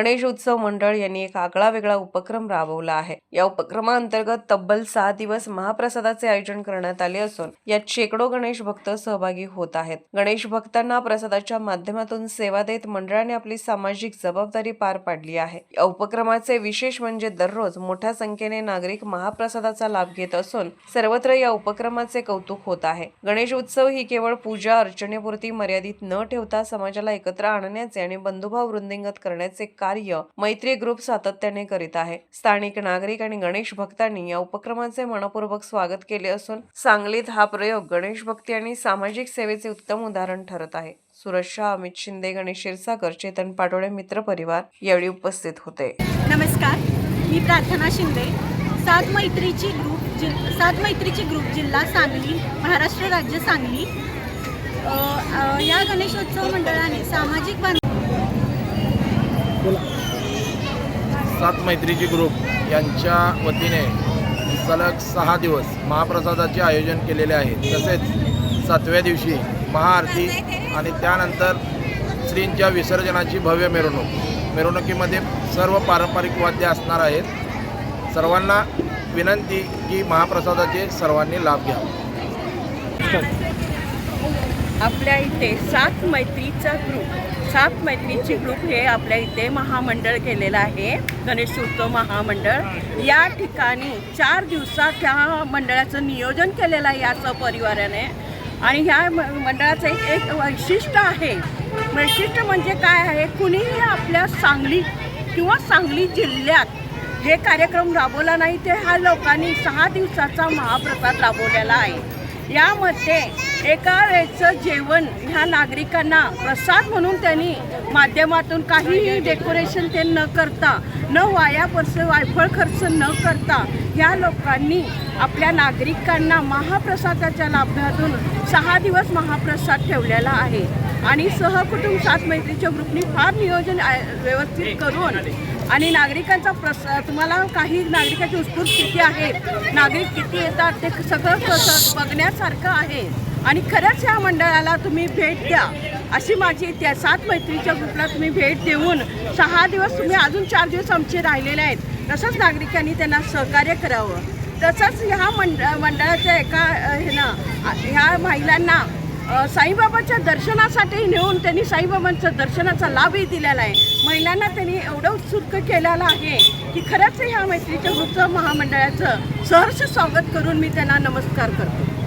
गणेश उत्सव मंडळ यांनी एक आगळा वेगळा उपक्रम राबवला आहे. या उपक्रमाअंतर्गत तब्बल सहा दिवस महाप्रसादाचे आयोजन करण्यात आले असून यात शेकडो गणेश भक्त सहभागी होत आहेत. गणेश भक्तांना प्रसादाच्या माध्यमातून सेवा देत मंडळाने आपली सामाजिक जबाबदारी पार पाडली आहे. या उपक्रमाचे विशेष म्हणजे दररोज मोठ्या संख्येने नागरिक महाप्रसादाचा लाभ घेत असून सर्वत्र या उपक्रमाचे कौतुक होत आहे. गणेश उत्सव ही केवळ पूजा अर्चनेपुरती मर्यादित न ठेवता समाजाला एकत्र आणण्याचे आणि बंधुभाव वृद्धिंगत करण्याचे कार्य मैत्री ग्रुप सातत्याने करीत आहे. स्थानिक नागरिक आणि गणेश भक्तांनी या उपक्रमाचे मनपूर्वक स्वागत केले असून सांगलीत हा प्रयोग गणेश भक्ती आणि सामाजिक सेवेचे उत्तम उदाहरण ठरत आहे. सुरज शाह अमित शिंदे गणेश क्षीरसागर चेतन पाटोळे मित्र परिवार यावेळी उपस्थित होते. नमस्कार. मी प्रार्थना शिंदे. सात मैत्रीची ग्रुप सात मैत्रीची ग्रुप जिल्हा सांगली महाराष्ट्र राज्य सांगली. या गणेशोत्सव मंडळाने सामाजिक बांध सात मैत्रीची ग्रुप यांच्या वतीने सलग सहा दिवस महाप्रसादाचे आयोजन केलेले आहे. तसेच सातव्या दिवशी महाआरती आणि त्यानंतर श्रींच्या विसर्जनाची भव्य मिरवणूक. मिरवणुकीमध्ये सर्व पारंपरिक वाद्य असणार आहेत. सर्वांना विनंती की महाप्रसादाचे सर्वांनी लाभ घ्यावा आपल्या इथे सात मैत्रीचा ग्रुप सात मैत्रीची ग्रुप हे आपल्या इथे महामंडळ केलेलं आहे. गणेश उत्सव महामंडळ. या ठिकाणी चार दिवसात ह्या मंडळाचं नियोजन केलेलं आहे या सहपरिवाराने आणि ह्या मंडळाचं एक एक वैशिष्ट्य आहे. वैशिष्ट्य म्हणजे काय आहे? कुणीही आपल्या सांगली किंवा सांगली जिल्ह्यात हे कार्यक्रम राबवला नाही ते ह्या लोकांनी सहा दिवसाचा महाप्रसाद राबवलेला आहे. यामध्ये एका वेळचं जेवण ह्या नागरिकांना प्रसाद म्हणून त्यांनी माध्यमातून काहीही डेकोरेशन ते न करता न वाया पर्स वायफळ खर्च न करता ह्या लोकांनी आपल्या नागरिकांना महाप्रसादाच्या लाभातून सहा दिवस महाप्रसाद ठेवलेला आहे. आणि सहकुटुंब सात मैत्रीच्या ग्रुपनी फार नियोजन व्यवस्थित करून आणि नागरिकांचा प्रस तुम्हाला काही नागरिकाची उत्स्फूर्त किती आहे. नागरिक किती येतात ते सगळं कसं बघण्यासारखं आहे. आणि खरंच या मंडळाला तुम्ही भेट द्या. अशी माझी त्या सात मैत्रीच्या ग्रुपला तुम्ही भेट देऊन सहा दिवस तुम्ही अजून चार दिवस आमचे राहिलेले आहेत. तसंच नागरिकांनी त्यांना सहकार्य करावं. तसंच ह्या मंड मंडळाच्या एका हे ना ह्या महिलांना साईबाबाच्या दर्शनासाठी नेऊन त्यांनी साईबाबांचा दर्शनाचा लाभही दिलेला आहे. महिलांना त्यांनी एवढं उत्सुक केलेलं आहे की खरंच ह्या मैत्रीच्या ग्रुपचं महामंडळाचं सहर्ष स्वागत करून मी त्यांना नमस्कार करतो.